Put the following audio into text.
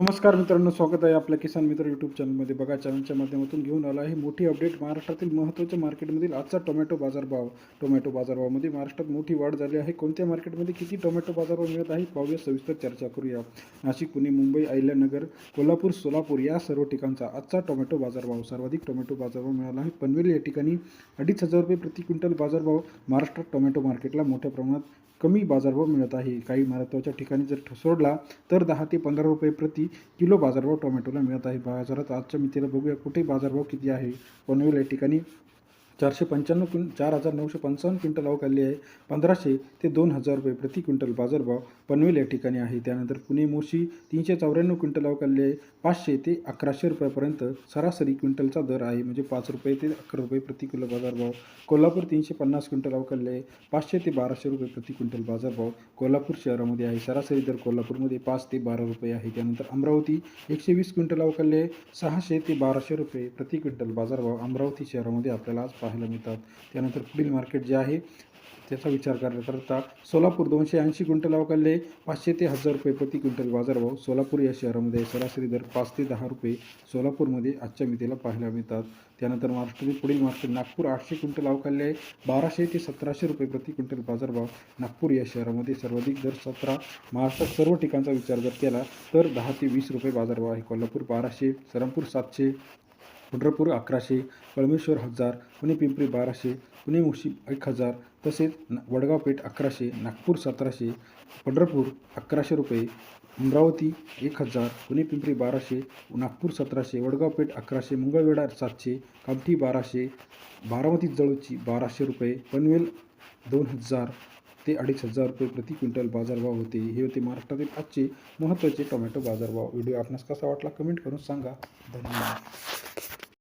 नमस्कार मित्रांनो स्वागत आहे आपल्या किसान मित्र यूट्यूब चॅनलमध्ये बघा चॅनलच्या माध्यमातून घेऊन आला आहे मोठी अपडेट महाराष्ट्रातील महत्त्वाच्या मार्केटमधील आजचा टोमॅटो बाजारभाव. टोमॅटो बाजारभावामध्ये महाराष्ट्रात मोठी वाढ झाली आहे. कोणत्या मार्केटमध्ये किती टोमॅटो बाजारभाव मिळत आहे पाहूया. सविस्तर चर्चा करूया. नाशिक पुणे मुंबई अहिल्यानगर कोल्हापूर सोलापूर या सर्व ठिकाणचा आजचा टोमॅटो बाजारभाव. सर्वाधिक टोमॅटो बाजारभाव मिळाला आहे. पनवेल या ठिकाणी अडीच हजार रुपये प्रति क्विंटल बाजारभाव महाराष्ट्रात टोमॅटो मार्केटला मोठ्या प्रमाणात कमी बाजारभाव मिळत आहे. काही महत्त्वाच्या ठिकाणी जर ठ- सोडला तर दहा ते पंधरा रुपये प्रति किलो बाजारभाव टोमॅटोला मिळत आहे. बाजारात आजच्या मितीला बघूया कुठे बाजारभाव किती आहे. पनवेल या ठिकाणी चारशे पंच्याण्णव क्विं चार हजार नऊशे पंचावन्न क्विंटल आवक आली आहे. पंधराशे ते दोन हजार रुपये प्रति क्विंटल बाजारभाव पनवेल या ठिकाणी आहे. त्यानंतर पुणे मोशी तीनशे चौऱ्याण्णव क्विंटल आवक आली आहे. पाचशे ते अकराशे रुपयापर्यंत सरासरी क्विंटलचा दर आहे. म्हणजे पाच रुपये ते अकरा रुपये प्रति किलो बाजारभाव. कोल्हापूर तीनशे पन्नास क्विंटल आवक आली आहे. पाचशे ते बाराशे रुपये प्रति क्विंटल बाजारभाव कोल्हापूर शहरामध्ये आहे. सरासरी दर कोल्हापूरमध्ये पाच ते बारा रुपये आहे. त्यानंतर अमरावती एकशे वीस क्विंटल आवक आली आहे. सहाशे ते बाराशे रुपये प्रति क्विंटल बाजारभाव अमरावती शहरामध्ये आपल्याला आज पाहायला मिळतात. त्यानंतर पुढील मार्केट जे आहे त्याचा विचार करता करता सोलापूर दोनशे ऐंशी क्विंटल अवकालले पाचशे ते हजार रुपये प्रति क्विंटल बाजारभाव सोलापूर या शहरामध्ये सरासरी दर पाच ते दहा रुपये सोलापूरमध्ये आजच्या मितीला पाहायला मिळतात. त्यानंतर महाराष्ट्रातील पुढील मार्केट नागपूर आठशे क्विंटल अवकालले आहे बाराशे ते सतराशे रुपये प्रति क्विंटल बाजारभाव नागपूर या शहरामध्ये सर्वाधिक दर सतरा. महाराष्ट्रात सर्व ठिकाणचा विचार जर केला तर दहा ते वीस रुपये बाजारभाव आहे कोल्हापूर बाराशे सरमपूर सातशे. पंढरपूर अकराशे कळमेश्वर हजार पुणे पिंपरी बाराशे पुणे मुशी एक हजार तसेच न- वडगाव पेठ अकराशे नागपूर सतराशे पंढरपूर अकराशे रुपये अमरावती एक हजार पुणे पिंपरी बाराशे नागपूर सतराशे वडगाव पेठ अकराशे मंगळवेढा सातशे कामठी बाराशे बारामती जळूची बाराशे रुपये पनवेल दोन हजार ते अडीच हजार रुपये प्रति क्विंटल बाजारभाव होते. हे होते महाराष्ट्रातील आजचे महत्त्वाचे टोमॅटो बाजारभाव. व्हिडिओ आपणास कसा वाटला कमेंट करून सांगा. धन्यवाद.